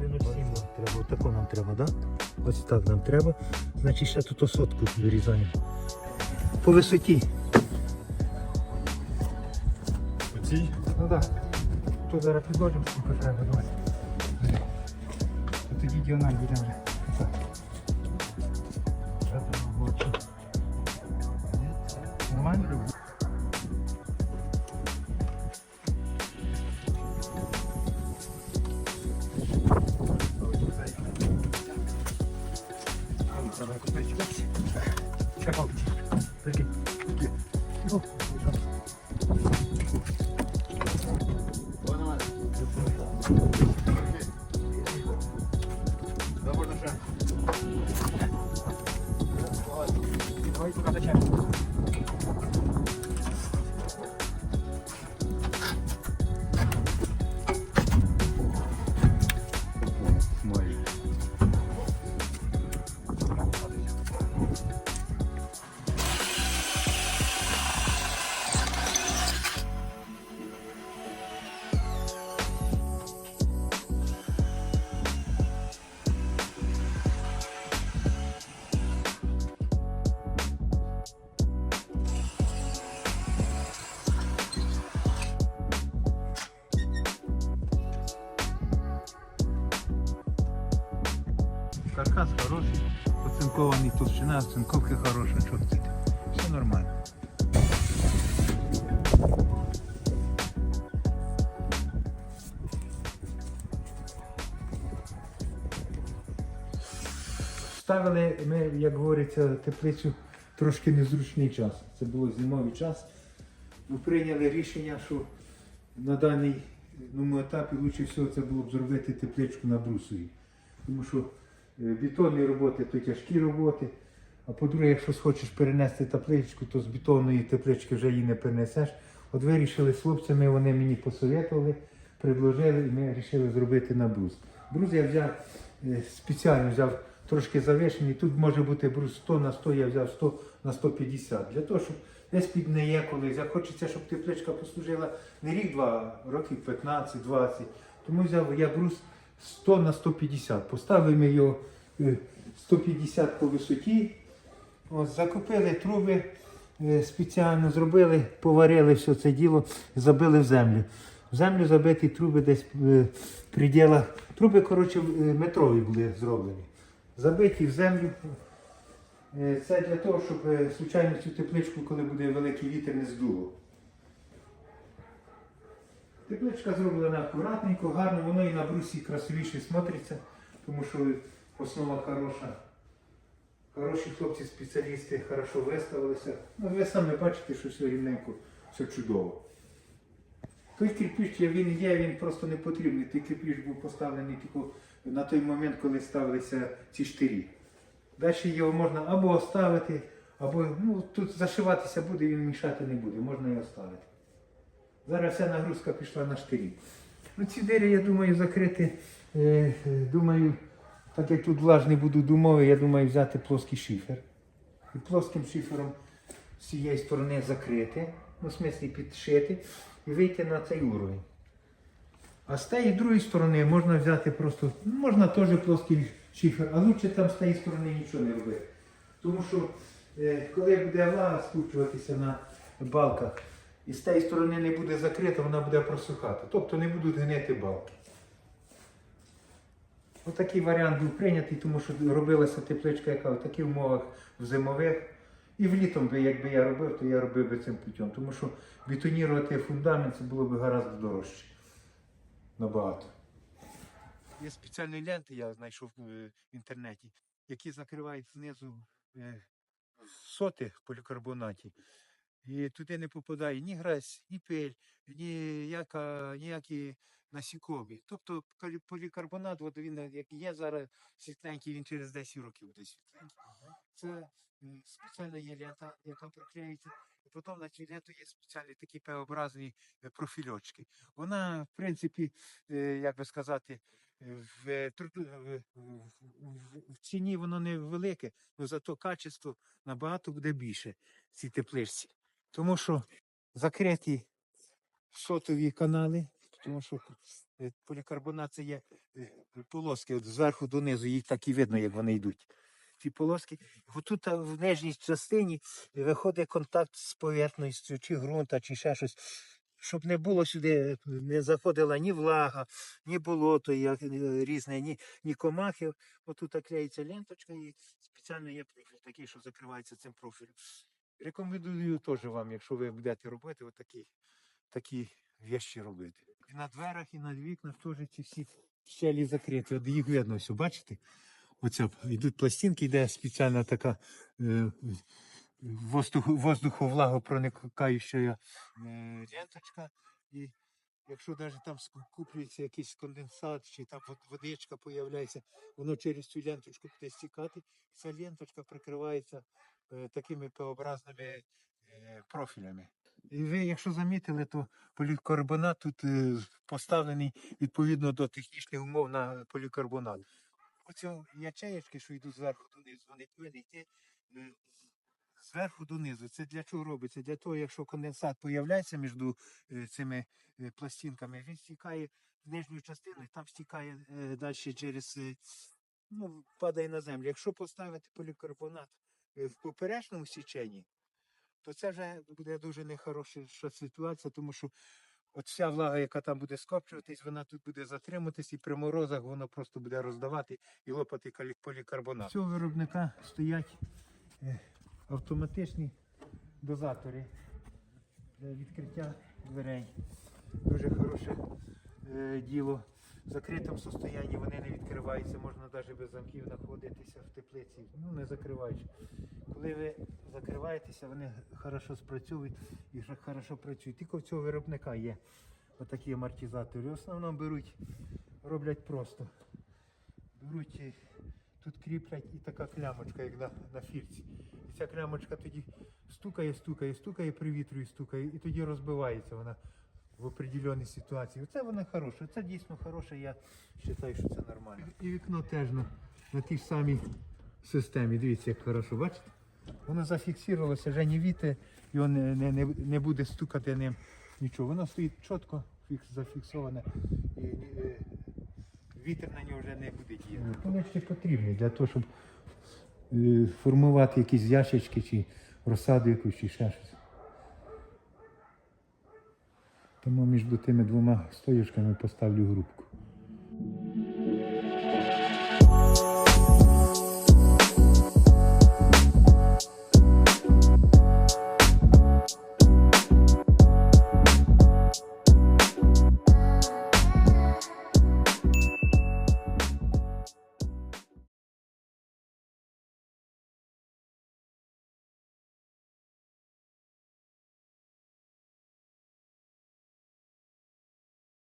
407 нам треба, отако нам треба? Да? Ось так нам треба. Значить ще тут сотку вирізаємо. По висоті. Оцій? Ну так. Тут зараз підложимо, скільки треба. Давай. То тоді діагональ буде вже. Так. Давай туди зачем. Мой. Каркас хороший, оцинкований, толщина оцинковки хороша, чорти. Все нормально. Ставили ми, як говориться, теплицю трошки незручний час. Це було зимовий час. Ми прийняли рішення, що на даному етапі краще всього це було б зробити тепличку на брусові. Тому що бетонні роботи то тяжкі роботи. А по-друге, якщо хочеш перенести тепличку, то з бетонної теплички вже її не перенесеш. От вирішили з хлопцями, вони мені посоветували, предложили, і ми вирішили зробити на брус. Брус я взяв е, спеціально взяв трошки завишений. Тут може бути брус 100 на 100, я взяв 100 на 150. Для того, щоб десь піднеє колись. А хочеться, щоб тепличка послужила не рік-два, років 15-20. Тому взяв я брус 100 на 150. Поставили ми його е, 150 по висоті. Ось, закупили труби е, спеціально, зробили, поварили все це діло, забили в землю. В землю забиті труби десь е, в пределах. Труби, коротше, е, метрові були зроблені. Забиті в землю. Е, Це для того, щоб е, случайно цю тепличку, коли буде великий вітер, не здуло. Тепличка зроблена акуратненько, гарно, воно і на брусі красивіше смотриться, тому що основа хороша. Хороші хлопці, спеціалісти хорошо виставилися. Ну, ви самі бачите, що все рівненько, все чудово. Той кирпіч, він є, він просто не потрібний. Той кирпіч був поставлений тільки на той момент, коли ставилися ці штирі. Далі його можна або оставити, або ну, тут зашиватися буде, він мішати не буде, можна його оставити. Зараз вся нагрузка пішла на штирі. Ну, ці двері, я думаю, закрити. Е, е, думаю, так як тут влажні будуть умови, я думаю взяти плоский шифер. І плоским шифером з цієї сторони закрити, ну, в смислі підшити і вийти на цей уровень. А з тієї другої сторони можна взяти просто, ну, можна теж плоский шифер, а лучше там з тієї сторони нічого не робити. Тому що е, коли буде влага скручуватися на балках, і з тієї сторони не буде закрита, вона буде просухати. Тобто не будуть гнити балки. Отакий варіант був прийнятий, тому що робилася тепличка, яка в таких умовах в зимових. І влітом, би, якби я робив, то я робив би цим путем. Тому що бетонірувати фундамент це було б гораздо дорожче. Набагато. Є спеціальні ленти, я знайшов е, в інтернеті, які закривають знизу е, соти в полікарбонаті. І туди не попадає ні грязь, ні пиль, ніяка, ніякі насікомі. Тобто полікарбонат, от він як є зараз світленький, він через 10 років буде світленький. Це спеціальна є лента, яка приклеюється. І потім на цій ленту є спеціальні такі П-образні е, профільочки. Вона, в принципі, як би сказати, е, в, в, в- в ціні воно не велике, але зато качество набагато буде більше цій тепличці. Тому що закриті сотові канали, Тому що е, полікарбонат це є е, полоски от зверху донизу, їх так і видно, як вони йдуть. Ці полоски, отут в нижній частині виходить контакт з поверхністю, чи ґрунта, чи ще щось. Щоб не було сюди, не заходила ні влага, ні болото як, е, різне, ні, ні комахи. Отут клеїться ленточка і спеціально є такий, що закривається цим профілем. Рекомендую теж вам, якщо ви будете робити, отакі такі вещі робити. І на дверях, і на вікнах теж ці всі щелі закриті. От їх видно все, бачите? Оце йдуть пластинки, йде спеціальна така е, воздух, воздуховлагопроникаюча е, ленточка. І якщо навіть там скуплюється якийсь конденсат, чи там водичка появляється, воно через цю ленточку буде стікати. Ця ленточка прикривається е, такими П-образними е, профілями. І ви, якщо замітили, то полікарбонат тут е, поставлений відповідно до технічних умов на полікарбонат. Оці ячеєчки, що йдуть зверху донизу, вони повинні йти е, зверху донизу. Це для чого робиться? Для того, якщо конденсат появляється між е, цими е, пластинками, він стікає в нижню частину і там стікає е, далі через, ну, падає на землю. Якщо поставити полікарбонат в поперечному січенні, то це вже буде дуже нехороша ситуація, тому що от вся влага, яка там буде скопчуватись, вона тут буде затримуватись, і при морозах воно просто буде роздавати і лопати полікарбонат. Цього виробника стоять автоматичні дозатори для відкриття дверей. Дуже хороше е, діло. В закритому состоянні вони не відкриваються, можна навіть без замків знаходитися в теплиці, ну не закриваючи. Коли ви закриваєтеся, вони хорошо спрацьовують і хорошо працюють. Тільки в цього виробника є отакі амортизатори. В основному беруть, роблять просто. Беруть, е, тут кріплять і така клямочка, як на, на фірці. І ця клямочка тоді стукає, стукає, стукає, привітрює, стукає, і тоді розбивається вона в определеній ситуації. Оце вона хороша, це дійсно хороше, я вважаю, що це нормально. І вікно теж на, на тій ж самій системі. Дивіться, як хорошо, бачите? Воно зафіксувалося, вже не віте, його не, не, не, не буде стукати ним нічого. Воно стоїть чітко фікс, зафіксоване. І, е, вітер на нього вже не буде діяти. Вони ще потрібні для того, щоб формувати якісь ящички чи розсаду якусь чи ще щось. Тому між тими двома стоїчками поставлю грубку.